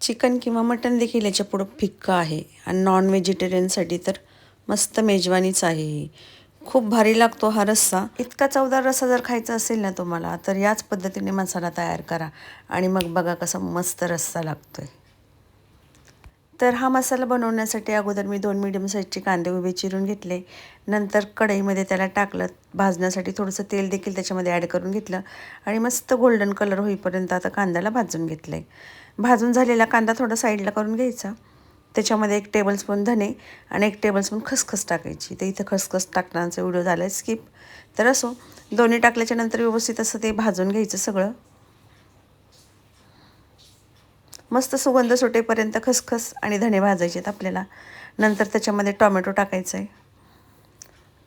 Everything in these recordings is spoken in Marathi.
चिकन किंवा मटण देखील याच्या पुढं फिक्का आहे. आणि नॉन व्हेजिटेरियनसाठी तर मस्त मेजवानीच आहे ही. खूप भारी लागतो हा रस्सा. इतका चवदार रस्सा जर खायचा असेल ना तुम्हाला तर याच पद्धतीने मसाला तयार करा. आणि मग बघा कसा मस्त रस्सा लागतो आहे तर हा मसाला बनवण्यासाठी अगोदर मी दोन मिडियम साईजचे कांदे उभे चिरून घेतले. नंतर कढईमध्ये त्याला टाकलं. भाजण्यासाठी थोडंसं तेल देखील त्याच्यामध्ये ॲड करून घेतलं. आणि मस्त गोल्डन कलर होईपर्यंत आता कांद्याला भाजून घेतलं आहे भाजून झालेला कांदा थोडा साईडला करून घ्यायचा. त्याच्यामध्ये एक टेबलस्पून धने आणि एक टेबलस्पून खसखस टाकायची. तर इथं खसखस टाकण्याचा व्हिडिओ झाला आहे स्किप तर असो दोन्ही टाकल्याच्यानंतर व्यवस्थित असं ते भाजून घ्यायचं सगळं. मस्त सुगंध सुटेपर्यंत खसखस आणि धणे भाजायचे आहेत आपल्याला. नंतर त्याच्यामध्ये टॉमॅटो टाकायचं आहे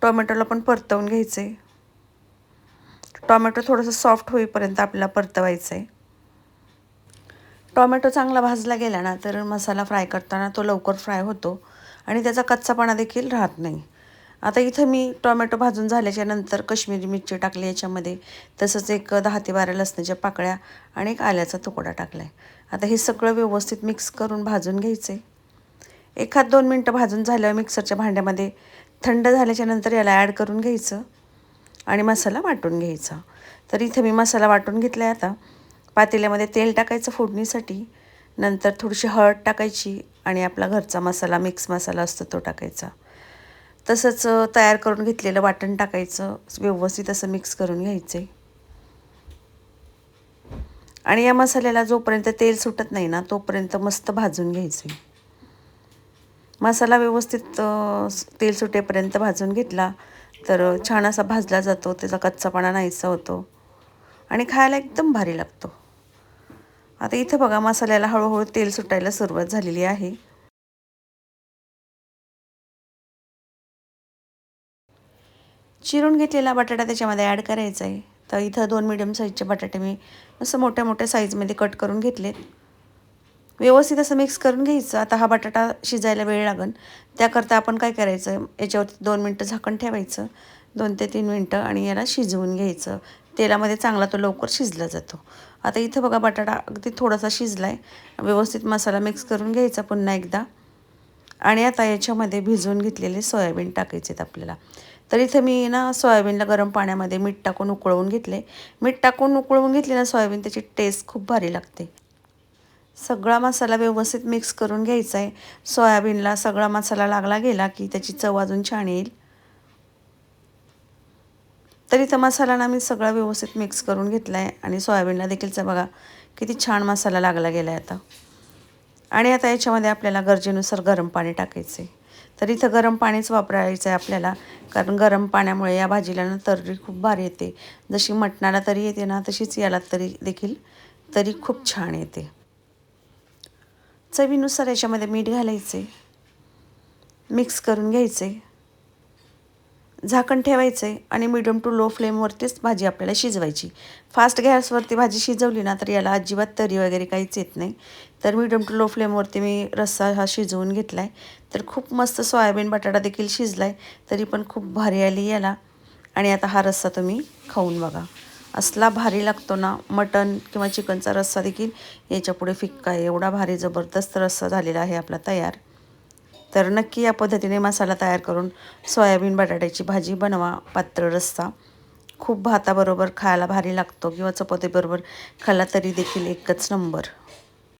टॉमॅटोला पण परतवून घ्यायचं आहे टॉमॅटो थोडंसं सॉफ्ट होईपर्यंत आपल्याला परतवायचं आहे टॉमॅटो चांगला भाजला गेला ना तर मसाला फ्राय करताना तो लवकर फ्राय होतो आणि त्याचा कच्चापणा देखील राहत नाही. आता इथं मी टोमॅटो भाजून झाल्याच्यानंतर कश्मीरी मिरची टाकली याच्यामध्ये. तसंच एक दहा ते बारा लसणाच्या पाकळ्या आणि एक आल्याचा तुकडा टाकला आहे आता हे सगळं व्यवस्थित मिक्स करून भाजून घ्यायचं आहे एखाद दोन मिनटं भाजून झाल्यावर मिक्सरच्या भांड्यामध्ये थंड झाल्याच्यानंतर याला ॲड करून घ्यायचं आणि मसाला वाटून घ्यायचा. तर इथं मी मसाला वाटून घेतला आहे आता. पातेल्यामध्ये तेल टाकायचं फोडणीसाठी. नंतर थोडीशी हळद टाकायची आणि आपला घरचा मसाला मिक्स मसाला असतो तो टाकायचा. तसंच तयार करून घेतलेलं वाटण टाकायचं व्यवस्थित असं मिक्स करून घ्यायचं. आहे आणि या मसाल्याला जोपर्यंत तेल सुटत नाही ना तोपर्यंत मस्त भाजून घ्यायचं. आहे मसाला व्यवस्थित तेल सुटेपर्यंत भाजून घेतला तर छान असा भाजला जातो त्याचा कच्चापणा नाहीसा होतो आणि खायला एकदम भारी लागतो. आता इथं बघा मसाल्याला हळूहळू तेल सुटायला सुरुवात झालेली आहे. चिरून घेतलेला बटाटा त्याच्यामध्ये ॲड करायचा आहे. तर इथं दोन मिडियम साईजचे बटाटे मी असं मोठ्या मोठ्या साईजमध्ये कट करून घेतलेत. व्यवस्थित असं मिक्स करून घ्यायचं. आता हा बटाटा शिजायला वेळ लागन. त्याकरता आपण काय करायचं? याच्यावरती दोन मिनटं झाकण ठेवायचं. दोन ते तीन मिनटं आणि याला शिजवून घ्यायचं. तेलामध्ये चांगला तो लवकर शिजला जातो. आता इथं बघा बटाटा अगदी थोडासा शिजला आहे व्यवस्थित मसाला मिक्स करून घ्यायचा पुन्हा एकदा. आणि आता याच्यामध्ये भिजवून घेतलेले सोयाबीन टाकायचे आहेत आपल्याला. तर इथं मी ना सोयाबीनला गरम पाण्यामध्ये मीठ टाकून उकळवून घेतले. मीठ टाकून उकळवून घेतले ना सोयाबीन त्याची टेस्ट खूप भारी लागते. सगळा मसाला व्यवस्थित मिक्स करून घ्यायचा आहे सोयाबीनला सगळा मसाला लागला गेला की त्याची चव अजून छान येईल. तर इथं मसाला ना मी सगळा व्यवस्थित मिक्स करून घेतला आहे आणि सोयाबीनला देखीलचा बघा किती छान मसाला लागला गेला आहे आता. आणि आता याच्यामध्ये आपल्याला गरजेनुसार गरम पाणी टाकायचं आहे तर इथं गरम पाणीच वापरायचं आहे आपल्याला. कारण गरम पाण्यामुळे या भाजीला ना तर्री खूप भारी येते. जशी मटणाला तरी येते ना तशीच याला तरी देखील तरी खूप छान येते. चवीनुसार याच्यामध्ये मीठ घालायचे. मिक्स करून घ्यायचे. झाकण ठेवायचं आहे आणि मिडियम टू लो फ्लेमवरतीच भाजी आपल्याला शिजवायची. फास्ट गॅसवरती भाजी शिजवली ना तर याला अजिबात तरी वगैरे काहीच येत नाही. तर मिडियम टू लो फ्लेमवरती मी रस्सा हा शिजवून घेतला आहे तर खूप मस्त सोयाबीन बटाटा देखील शिजला आहे तरी पण खूप भारी आली याला. आणि आता हा रस्सा तुम्ही खाऊन बघा. असला भारी लागतो ना मटन किंवा चिकनचा रस्सा देखील याच्यापुढे फिक्का आहे. एवढा भारी जबरदस्त रस्सा झालेला आहे आपला तयार. तर नक्की या पद्धतीने मसाला तयार करून सोयाबीन बटाट्याची भाजी बनवा पात्र रस्सा. खूप भाताबरोबर खायला भारी लागतो किंवा चपातीबरोबर खाल्ला तरी देखील एकच नंबर.